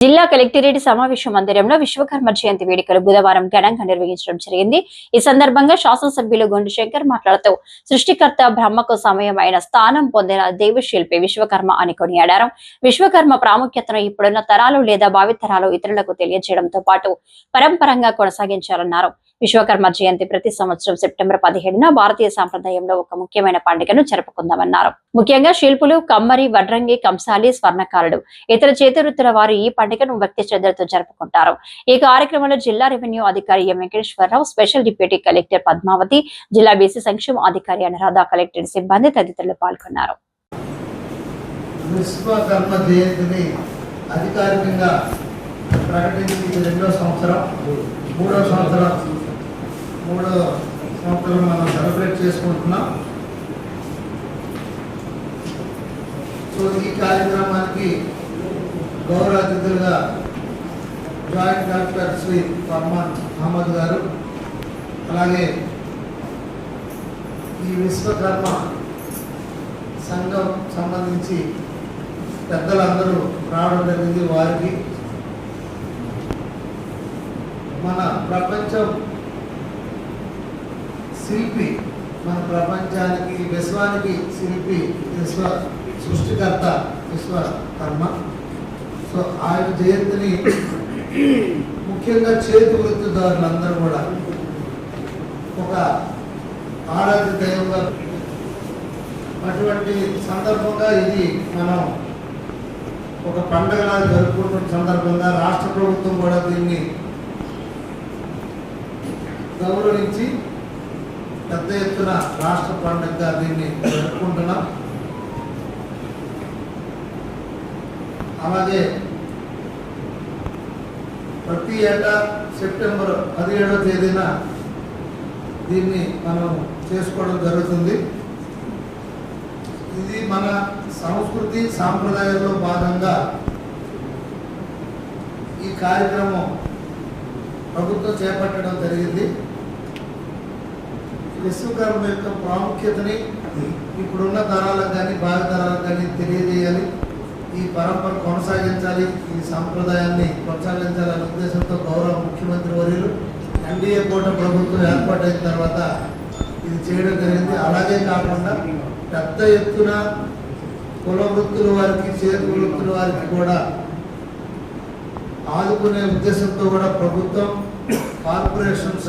జిల్లా కలెక్టరేట్ సమావేశ మందిరంలో విశ్వకర్మ జయంతి వేడుకలు బుధవారం ఘనంగా నిర్వహించడం జరిగింది. ఈ సందర్భంగా శాసనసభ్యులు గుండు శంకర్ మాట్లాడుతూ సృష్టికర్త బ్రహ్మకు సమయం అయిన స్థానం పొందిన దేవశిల్పి విశ్వకర్మ అని కొనియాడారు. విశ్వకర్మ ప్రాముఖ్యతను ఇప్పుడున్న తరాలు లేదా భావితరాలు ఇతరులకు తెలియజేయడంతో పాటు పరంపరంగా కొనసాగించాలన్నారు. విశ్వకర్మ జయంతి ప్రతి సంవత్సరం సెప్టెంబర్ పదిహేడున భారతీయ సాంప్రదాయంలో ఒక ముఖ్యమైన పండుగను జరుపుకుందామన్నారు. ముఖ్యంగా శిల్పులు కమ్మరి వడ్రంగి కంసాలి స్వర్ణకారుడు ఇతర చేతివృత్తుల వారు ఈ పండుగను భక్తి శ్రద్ధలతో జరుపుకుంటారు. ఈ కార్యక్రమంలో జిల్లా రెవెన్యూ అధికారి M Venkateswararao special deputy collector Padmavathi జిల్లా బీసీ సంక్షేమ అధికారి అనురాధ కలెక్టర్ సిబ్బంది తదితరులు పాల్గొన్నారు. విశ్వకర్మ జయంతిని అధికారికంగా ప్రకటించి రెండో సంవత్సరం మూడో సంవత్సరం మూడో సంవత్సరం మనం సెలబ్రేట్ చేసుకుంటున్నాం. సో ఈ కార్యక్రమానికి గౌరవ అతిథులుగా జాయింట్ కలెక్టర్ శ్రీ ఫర్మాన్ అహ్మద్ గారు అలాగే ఈ విశ్వకర్మ సంఘం సంబంధించి పెద్దలందరూ రావడం జరిగింది వారికి. మన ప్రపంచం శిల్పి. మన ప్రపంచానికి విశ్వానికి శిల్పి విశ్వ సృష్టికర్త విశ్వకర్మ సో ఆయన జయంతిని ముఖ్యంగా చేతి వృత్తిదారులందరూ కూడా ఒక ఆరాధ్య దైవంగా అటువంటి సందర్భంగా ఇది మనం ఒక పండగలా జరుపుకుంటున్న సందర్భంగా రాష్ట్ర ప్రభుత్వం కూడా దీన్ని గౌరవించి పెద్ద ఎత్తున రాష్ట్ర పండుగగా దీన్ని జరుపుకుంటున్నాం. అలాగే ప్రతి ఏటా సెప్టెంబర్ పదిహేడవ తేదీన దీన్ని మనం చేసుకోవడం జరుగుతుంది. ఇది మన సంస్కృతి సాంప్రదాయంలో భాగంగా ఈ కార్యక్రమం ప్రభుత్వం చేపట్టడం జరిగింది. విశ్వకర్మ యొక్క ప్రాముఖ్యతని ఇప్పుడున్న తరాలకు కానీ భావి తరాలకు కానీ తెలియజేయాలి. ఈ పరంపర కొనసాగించాలి. ఈ సాంప్రదాయాన్ని కొనసాగించాలనే ఉద్దేశంతో గౌరవ ముఖ్యమంత్రి వర్యులు ఎన్డీఏ కూట ప్రభుత్వం ఏర్పాటైన తర్వాత ఇది చేయడం జరిగింది. అలాగే కాకుండా పెద్ద ఎత్తున కుల వృత్తుల వారికి చేతి వృత్తుల వారికి కూడా ఆదుకునే ఉద్దేశంతో కూడా ప్రభుత్వం కార్పొరేషన్స్